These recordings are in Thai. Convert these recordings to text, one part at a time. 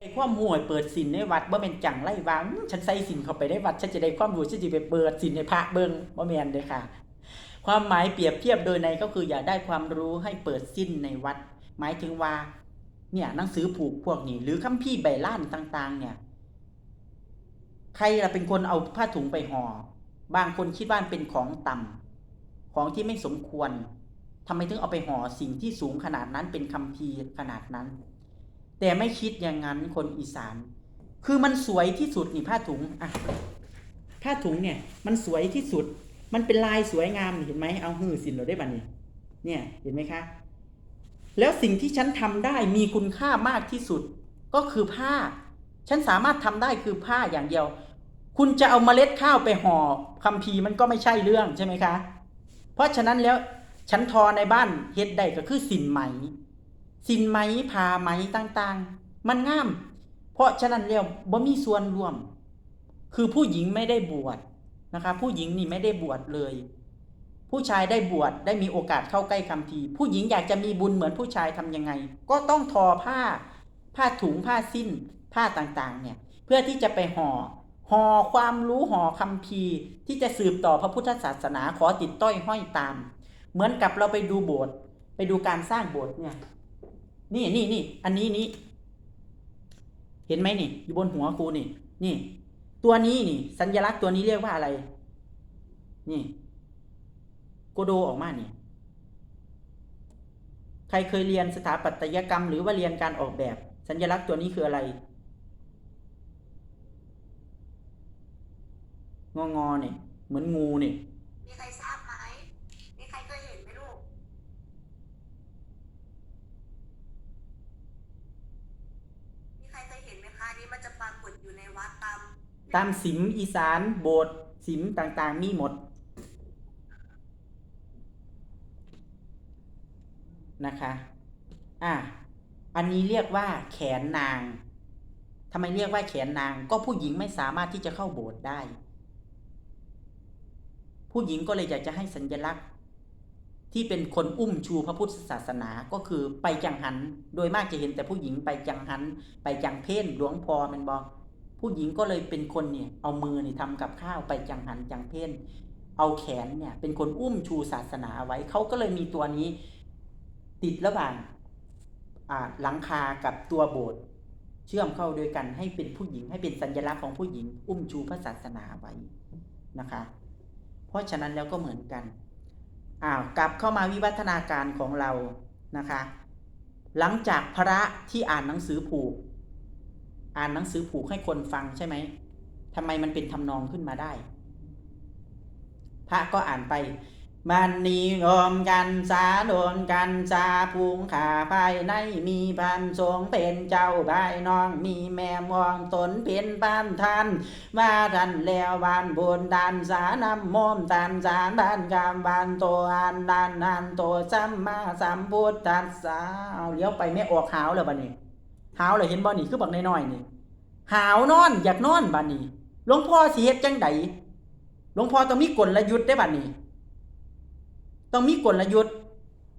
ไอ้ความห่วยเปิดสินในวัดบ่แม่นจังไล่วางฉันใส่สินเข้าไปในวัดฉันจะได้ความรู้ฉันจะไปเปิดสินในพระเบิงบ่แม่นเด้อค่ะ ความหมายเปรียบเทียบโดยในก็คืออย่าได้ความรู้ให้เปิดสิ้นในวัด หมายถึงว่า เนี่ยหนังสือผูกพวกนี้ หรือคัมภีร์ใบล้านต่าง ๆ เนี่ย ใครล่ะเป็นคนเอาผ้าถุงไปห่อบางคนคิดว่าเป็นของต่ำของที่ไม่สมควรทำไมถึงเอาไปห่อสิ่งที่สูงขนาดนั้นเป็นคัมภีร์ขนาดนั้น แต่ไม่คิดอย่างนั้นคนอีสาน คือมันสวยที่สุดนี่ผ้าถุงอะผ้าถุงเนี่ยมันสวยที่สุด มันเป็นลายสวยงามเห็นไหมเอาหือสินเราได้บัดนี้เนี่ยเห็นไหมคะ แล้วสิ่งที่ฉันทำได้มีคุณค่ามากที่สุดก็คือผ้า ฉันสามารถทำได้คือผ้าอย่างเดียว คุณจะเอาเมล็ดข้าวไปห่อคัมภีร์มันก็ไม่ใช่เรื่องใช่ไหมคะ เพราะฉะนั้นแล้วฉันทอในบ้านเฮ็ดได้ก็คือสินไหม สินไหมผ้าไหมต่างๆ มันงาม เพราะฉะนั้นแล้วบ่มีส่วนร่วม คือผู้หญิงไม่ได้บวชนะคะผู้หญิงนี่ไม่ได้บวชเลย ผู้ชายได้บวชได้มีโอกาสเข้าใกล้คัมภีผู้หญิงอยากจะมีบุญเหมือนผู้ชายทำยังไง ก็ต้องทอผ้า ผ้าถุงผ้าสิ้นผ้าต่างๆ เนี่ย เพื่อที่จะไปห่อห่อความรู้ห่อคัมภีที่จะสืบต่อพระพุทธศาสนาขอติดต้อยห้อยตาม เหมือนกับเราไปดูโบสถ์ไปดูการสร้างโบสถ์เนี่ย นี่นี่นี่อันนี้นี่เห็นไหมนี่ อยู่บนหัวครูนี่ นี่ ตัวนี้นี่ สัญลักษณ์ตัวนี้เรียกว่าอะไร นี่โกโดออกมานี่ใครเคยเรียนสถาปัตยกรรม หรือว่าเรียนการออกแบบ สัญลักษณ์ตัวนี้คืออะไรงองอเนี่ยเหมือนงูเนี่ย มีใครทราบไหม มีใครเคยเห็นไหมลูก มีใครเคยเห็นไหมคะอันนี่มันจะปรากฏอยู่ในวัดตาม ตามสิมอีสานโบสถ์สิมต่างๆ มีหมดนะคะ อะ อันนี้เรียกว่าแขนนางทำไมเรียกว่าแขนนาง ก็ผู้หญิงไม่สามารถที่จะเข้าโบสถ์ได้ ผู้หญิงก็เลยอยากจะให้สัญลักษณ์ ที่เป็นคนอุ้มชูพระพุทธศาสนา ก็คือไปจังหัน โดยมากจะเห็นแต่ผู้หญิงไปจังหัน ไปจังเพ่นหลวงพอมันบอก ผู้หญิงก็เลยเป็นคนเนี่ยเอามือนี่ทำกับข้าวไปจังหันจังเพ่นเอาแขนเนี่ยเป็นคนอุ้มชูศาสนาเอาไว้เขาก็เลยมีตัวนี้ติดระหว่างอ่าหลังคากับตัวโบสถ์เชื่อมเข้าด้วยกันให้เป็นผู้หญิงให้เป็นสัญลักษณ์ของผู้หญิง อุ้มชูพระศาสนาไว้นะคะ เพราะฉะนั้นแล้วก็เหมือนกันอ้าวกลับเข้ามาวิวัฒนาการของเรานะคะ หลังจากพระที่อ่านหนังสือผูก อ่านหนังสือผูกให้คนฟังใช่ไหมทำไมมันเป็นทำนองขึ้นมาได้ พระก็อ่านไปมันนิยมกันสาโดนกันสาพุงขาภายในมีพันสงเป็นเจ้าบายน้องมีแม่มองตนเป็นบ้านทันว่าทันแล้วบ้านบุญดันสานำมอมตันสารบ้านกามบ้านโตอันดันอันโตสัมมาสัมพุทธัสสะเอาเลี้ยวไปไม่ออกหาวแล้วบัดนี้ หาวเลยเห็นบ่นี่คือบักน้อยๆนี่ หาวนอนอยากนอนบัดนี้หลวงพ่อสิเฮ็ดจังไดหลวงพ่อต้องมีกลยุทธ์ได้บัดนี้ ต้องมีกลยุทธ์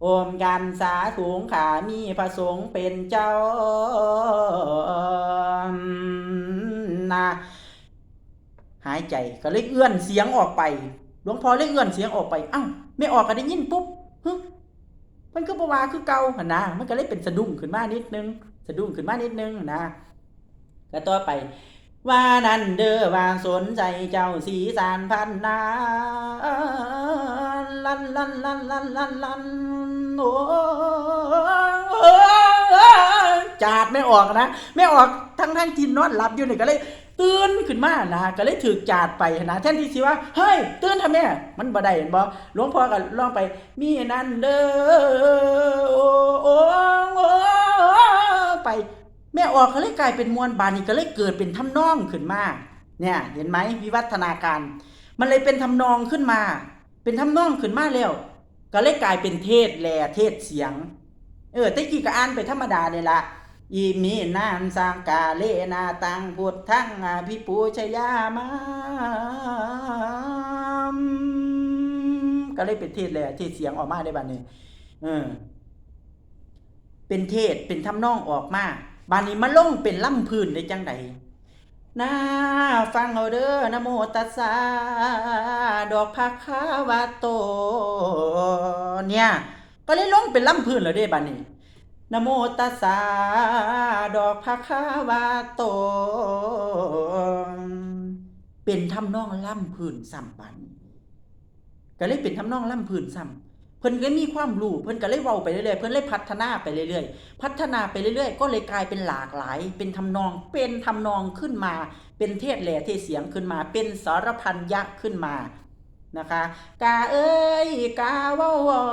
โอมกันสาถุงขามีพระสงฆ์เป็นเจ้านะหายใจก็เลยเอื้อนเสียงออกไป หลวงพ่อเลยเอื้อนเสียงออกไปเอ้าไม่ออกก็ได้ยินปุ๊บฮึมันก็บว่าคือเก่าหั่นนะมันก็เลยเป็นสะดุ้งขึ้นมานิดนึงะดุ้งขึ้นมานิดนึงนะก็ต่อไป ว่านั่นเด้อว่าสนใจเจ้าสีสารพันนาลันลันลันลันลันลันโอ้จาดไม่ออกนะ ไม่ออกทั้งทั้งที่นอนหลับอยู่นี่ก็เลย ตื่นขึ้นมานะก็เลยถือจาดไปนะแทนที่สิว่าเฮ้ยตื่นทำไมมันบ่ได้เห็นบ่หลวงพ่อก็ลองไป มีนั่นเด้อโอ้โอ้ไปแม่ออกก็เลยกลายเป็นมวลบานี่ก็เลยเกิดเป็นทำนองขึ้นมาเนี่ยเห็นไหมวิวัฒนาการ มันเลยเป็นทำนองขึ้นมา เป็นทำนองขึ้นมาแล้วก็เลยกลายเป็นเทศแลเทศเสียง เออตะกี้ก็อ่านไปธรรมดาเนี่ยละ อีมีนานสังกาเลนาตังพุทธังอภิปูชยามามก็เลยเป็นเทศแลเทศเสียงออกมาได้บัดนี้เออเป็นเทศเป็นทำนองออกมาบานนี้มาลงเป็นล่ำพื้นได้จังใดนาฟังเอาเด้อนะโมตัสสะดอกผักขาวาโต เนี่ย ก็เลยลงเป็นล่ำพื้นแล้วเด้บาน นโมตัสสะดอกผักขาวาโต เป็นทำนองล่ำพื้นซ้ำบานก็เลยเป็นทำนองล่ำพื้นซ้ำเพิ่นก็มีความรู้เพิ่นก็เลยเว้าไปเรื่อยๆเพิ่นเลยพัฒนาไปเรื่อยๆ พัฒนาไปเรื่อยๆ ก็เลยกลายเป็นหลากหลาย เป็นทำนองเป็นทำนองขึ้นมา เป็นเทศแหล่เทเสียงขึ้นมา เป็นสารพันยะขึ้นมา นะคะกาเอ้ยกาว่าวอ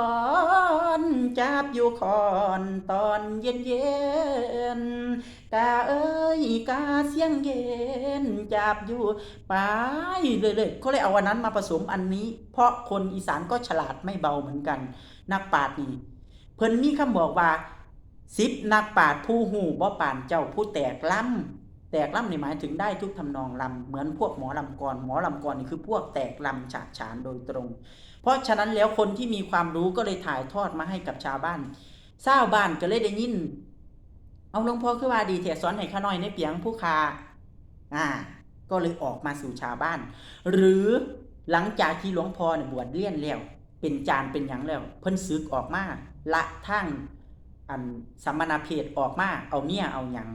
นจับอยู่คอนตอนเย็นเย็นกาเอ้ยกาเสียงเย็นจับอยู่ไปเลยๆเขาเลยเอาวันนั้นมาผสมอันนี้ เพราะคนอีสานก็ฉลาดไม่เบาเหมือนกัน นักปราชญ์นี่เพิ่นมีคำบอกว่าสิบนักปราชญ์ผู้หูบ่ป่านเจ้าผู้แตกล่ำ แตกล่ำนี่หมายถึงได้ทุกทำนองลำเหมือนพวกหมอลำกรหมอลำกรนี่คือพวกแตกลำฉาดฉานโดยตรง เพราะฉะนั้นแล้วคนที่มีความรู้ก็เลยถ่ายทอดมาให้กับชาวบ้านเศร้าบ้านก็เลยได้ยิน เอาหลวงพ่อคือว่าดีเถสอนให้ข้าน้อยในเปียงผู้คาอ่า ก็เลยออกมาสู่ชาวบ้าน หรือหลังจากที่หลวงพ่อเนี่ยบวชเลี่ยนแล้วเป็นจานเป็นหยังแล้วเพิ่นซึกออกมาละทั้งอันสัมมนาเพศออกมาเอาเมียเอาหยัง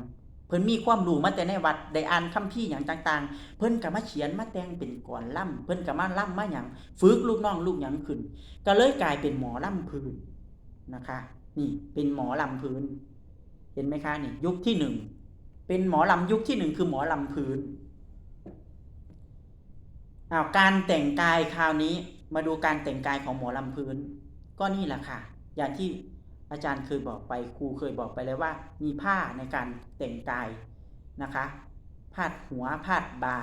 พิ่นมีความรู้มาแต่ในวัดได้อ่านคัมภีร์หยังต่างๆ เพิ่นก็มาเขียนมาแต่งเป็นก่อนล่ำเพิ่นก็มาล่ำมาหยังฝึกลูกน้องลูกหยังขึ้น ก็เลยกลายเป็นหมอล่ำพื้นนะคะ นี่เป็นหมอลำพื้น เห็นไหมคะนี่ ยุคที่หนึ่งเป็นหมอลำยุคที่หนึ่งคือหมอลำพื้นอาวการแต่งกายคราวนี้มาดูการแต่งกายของหมอลำพื้น ก็นี่แหละค่ะ อย่างที่ อาจารย์เคยบอกไปครูเคยบอกไปแล้วว่า มีผ้าในการแต่งกายนะคะพาดหัวพาดบ่า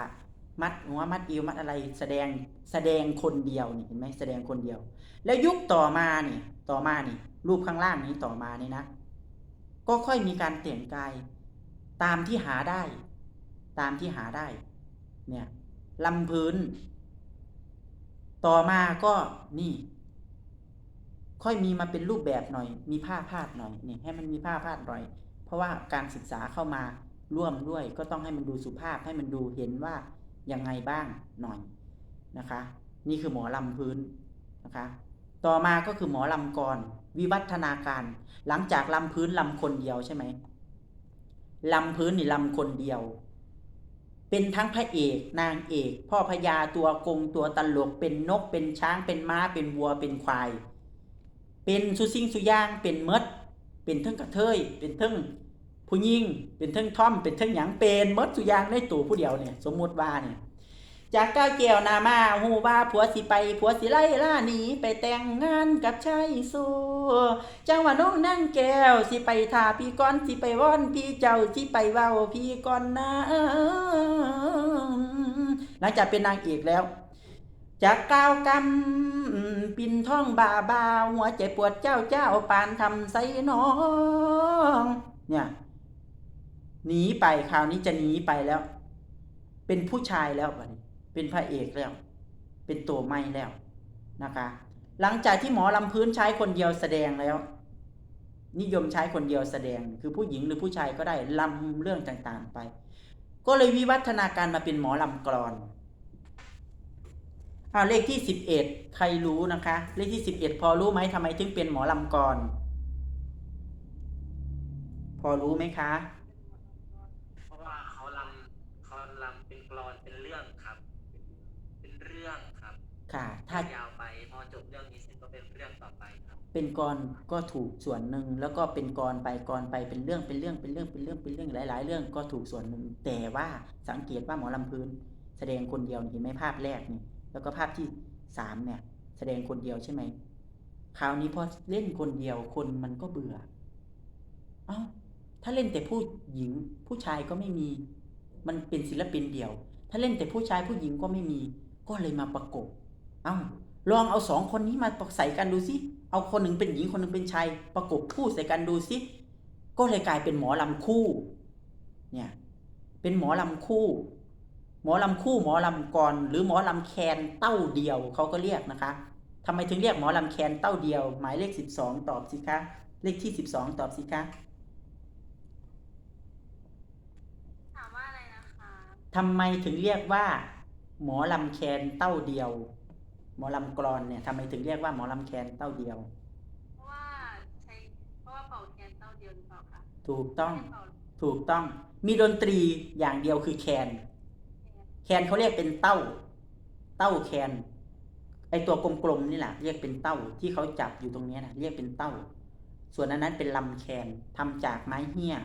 มัดหัวมัดเอวมัดอะไรแสดงแสดงคนเดียวนี่เห็นไหมแสดงคนเดียว แล้วยุคต่อมานี่ต่อมานี่ รูปข้างล่างนี้ต่อมานี่นะ ก็ค่อยมีการแต่งกาย ตามที่หาได้ ตามที่หาได้ เนี่ยลำพื้น ต่อมาก็นี่ ค่อยมีมาเป็นรูปแบบหน่อย มีผ้าพาดหน่อยนี่ให้มันมีผ้าพาดหน่อย เพราะว่าการศึกษาเข้ามาร่วมด้วยก็ต้องให้มันดูสุภาพให้มันดูเห็นว่ายังไงบ้างหน่อยนะคะ นี่คือหมอลำพื้นนะคะ ต่อมาก็คือหมอลำกรวิวัฒนาการ หลังจากลำพื้นลำคนเดียวใช่ไหมลำพื้นนี่ลำคนเดียว เป็นทั้งพระเอกนางเอก พ่อพญาตัวกงตัวตลกเป็นนกเป็นช้างเป็นม้าเป็นวัวเป็นควาย เป็นสุซิงสุย่างเป็นเมดเป็นเทิงกระเทยเป็นเทิงผู้หญิงเป็นเทิงท่อมเป็นเทิงหยังเป็นเมดสุย่างในตัวผู้เดียวเนี่ยสมมุติว่าเนี่ยจากก้าวเกี่ยวนามาหูว่าผัวสิไปผัวสิไล่ล่าหนีไปแต่งงานกับชายสูจังว่าน้องนั่งแก้วสิไปทาพี่ก้อนสิไปว่อนพี่เจ้าสิไปเว้าพี่ก้อนนะหลังจากเป็นนางเอกแล้ว จากก้าวกำปินท่องบาบา หัวใจปวดเจ้าเจ้าปานทำไสน้อง เนี่ยหนีไปคราวนี้จะหนีไปแล้ว เป็นผู้ชายแล้วบัดนี้เป็นพระเอกแล้ว เป็นตัวไม่แล้วนะคะ หลังจากที่หมอลำพื้นใช้คนเดียวแสดงแล้ว นิยมใช้คนเดียวแสดง คือผู้หญิงหรือผู้ชายก็ได้ลำเรื่องต่างๆไป ก็เลยวิวัฒนาการมาเป็นหมอลำกรอน อ่าเลขที่สิบเอ็ดใครรู้นะคะ เลขที่สิบเอ็ดพอรู้ไหมทำไมถึงเป็นหมอลำกรพอรู้ไหมคะ เพราะว่าเขาลำเขาลำเป็นกลอนเป็นเรื่องครับ เป็นเรื่องครับ ค่ะ ถ้า ยาวไปพอจบเรื่องนี้เสร็จก็เป็นเรื่องต่อไปครับ เป็นกรก็ถูกส่วนหนึ่งแล้วก็เป็นกรไปกรไปเป็นเรื่องเป็นเรื่องเป็นเรื่องเป็นเรื่องเป็นเรื่องหลาย ๆ เรื่องก็ถูกส่วนหนึ่งแต่ว่าสังเกตว่าหมอลำพื้น แสดงคนเดียวนี่เห็นไหมภาพแรกนี่ แล้วก็ภาพที่สามเนี่ย แสดงคนเดียวใช่ไหมคราวนี้พอเล่นคนเดียวคนมันก็เบื่อ เอ้าถ้าเล่นแต่ผู้หญิงผู้ชายก็ไม่มี มันเป็นศิลปินเดียว ถ้าเล่นแต่ผู้ชายผู้หญิงก็ไม่มี ก็เลยมาประกบ เอ้าลองเอาสองคนนี้มาใส่กันดูสิ เอาคนหนึ่งเป็นหญิงคนหนึ่งเป็นชายประกบคู่ใส่กันดูสิ ก็เลยกลายเป็นหมอลำคู่ เนี่ย เป็นหมอลำคู่ หมอลำคู่หมอลำกรหรือหมอลำแคนเต้าเดียวเขาก็เรียกนะคะทำไมถึงเรียกหมอลำแคนเต้าเดียว หมายเลขสิบสองตอบสิคะเลขที่สิบสองตอบสิคะทำไมถึงเรียกว่า หมอลำแคนเต้าเดียว หมอลำกรอนเนี่ยทำไมถึงเรียกว่าหมอลำแคนเต้าเดียว เพราะว่าใช้เพราะว่าเป่าแคนเต้าเดียวหรือเปล่าคะถูกต้องไม่ได้เป่าถูกต้องมีดนตรีอย่างเดียวคือแคนแค นเขาเรียกเป็นเต้า เต้าแคนไอตัวกลมๆนี่แหละเรียกเป็นเต้าที่เขาจับอยู่ตรงนี้นะเรียกเป็นเต้า ส่วนอันนั้นเป็นลำแคนทำจากไม้เหี้ย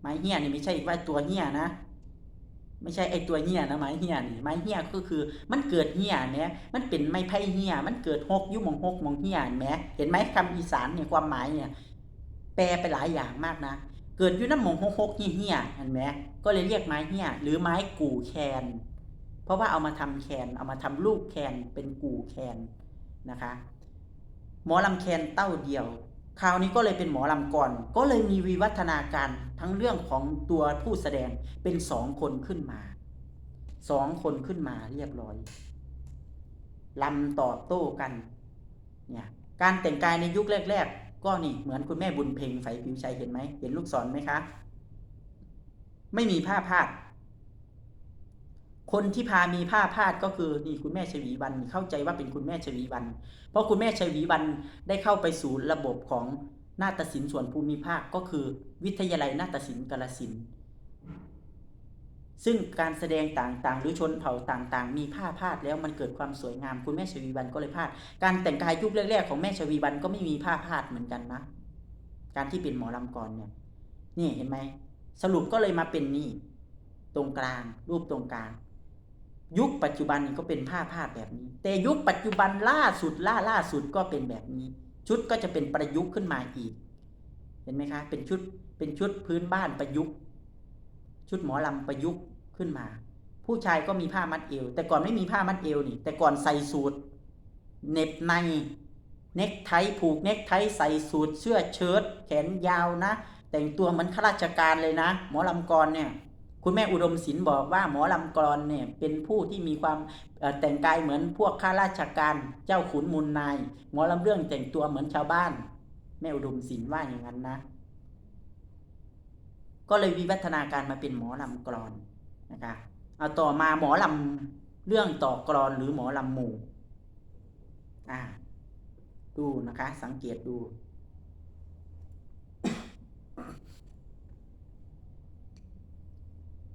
ไม้เหี้ยนี่ไม่ใช่ว่าตัวเหี้ยนะไม่ใช่ไอตัวเหี้ยนะไม้เหี้ยนี่ไม้เหี้ยก็คือมันเกิดเหี้ยเนี่ยมันเป็นไม้ไผ่เหี้ยมันเกิดหกยุมองหกมองเหี้ยเห็นไหมเห็นไหมคำอีสานเนี่ยความหมายเนี่ย แปลไปหลายอย่างมากนะ เกิดอยู่น้ำหมองหกหกเหี้ยเหี้ยเห็นไหมก็เลยเรียกไม้เหี้ยหรือไม้กู่แคนเพราะว่าเอามาทำแคนเอามาทำลูกแคนเป็นกู่แคนนะคะ หมอลำแคนเต้าเดียว คราวนี้ก็เลยเป็นหมอลำก่อน ก็เลยมีวิวัฒนาการทั้งเรื่องของตัวผู้แสดงเป็นสองคนขึ้นมาสองคนขึ้นมาเรียบร้อยลำตอบโต้กันเนี่ยการแต่งกายในยุคแรกๆ ก็นี่เหมือนคุณแม่บุญเพ็งไฝผิวชัยเห็นไหมเห็นลูกศรไหมคะ ไม่มีผ้าพาด คนที่พามีผ้าพาดก็คือนี่คุณแม่ชวีวันเข้าใจว่าเป็นคุณแม่ชวีวัน เพราะคุณแม่ชวีวันได้เข้าไปสู่ระบบของนาฏศิลป์ส่วนภูมิภาคก็คือ วิทยาลัยนาฏศิลป์กาลสินธุ์ ซึ่งการแสดงต่างๆ หรือชนเผ่าต่างๆ มีผ้าพาดแล้วมันเกิดความสวยงามคุณแม่ชวีวันก็เลยพาด การแต่งกายยุคแรกๆของแม่ชวีวันก็ไม่มีผ้าพาดเหมือนกันนะ การที่เป็นหมอลำกรเนี่ยนี่เห็นไหมสรุปก็เลยมาเป็นนี่ ตรงกลางรูปตรงกลาง ยุคปัจจุบันก็เป็นผ้าพาดแบบนี้ แต่ยุคปัจจุบันล่าสุดล่าล่าสุดก็เป็นแบบนี้ ชุดก็จะเป็นประยุกต์ขึ้นมาอีก เห็นไหมคะ เป็นชุดเป็นชุดพื้นบ้านประยุกต์ ชุดหมอลำประยุกต์ ขึ้นมา ผู้ชายก็มีผ้ามัดเอว แต่ก่อนไม่มีผ้ามัดเอวนี่ แต่ก่อนใส่สูทเน็บในเน็กไทผูกเน็กไทใส่สูทเสื้อเชิ้ตแขนยาวนะ แต่งตัวเหมือนข้าราชการเลยนะ หมอลำกรเนี่ยคุณแม่อุดมศิลป์บอกว่าหมอลำกรเนี่ยเป็นผู้ที่มีความแต่งกายเหมือนพวกข้าราชการเจ้าขุนมูลนาย หมอลำเรื่องแต่งตัวเหมือนชาวบ้าน แม่อุดมศิลป์ว่าอย่างนั้นนะ ก็เลยวิวัฒนาการมาเป็นหมอลำกรอน นะคะเอาต่อมาหมอลำเรื่องต่อกรอนหรือหมอลำหมู่อ่าดูนะคะ สังเกตดู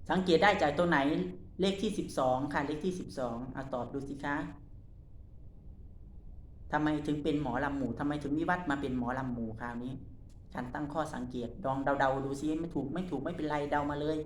สังเกตได้จากตัวไหนเลขที่สิบสองค่ะ เลขที่สิบสองเอาตอบดูสิคะทำไมถึงเป็นหมอลำหมู่ทำไมถึงวิวัฒน์มาเป็นหมอลำหมู่คราวนี้ ฉันตั้งข้อสังเกตลองเดาๆดูซิไม่ถูกไม่ถูกไม่เป็นไรเดามาเลย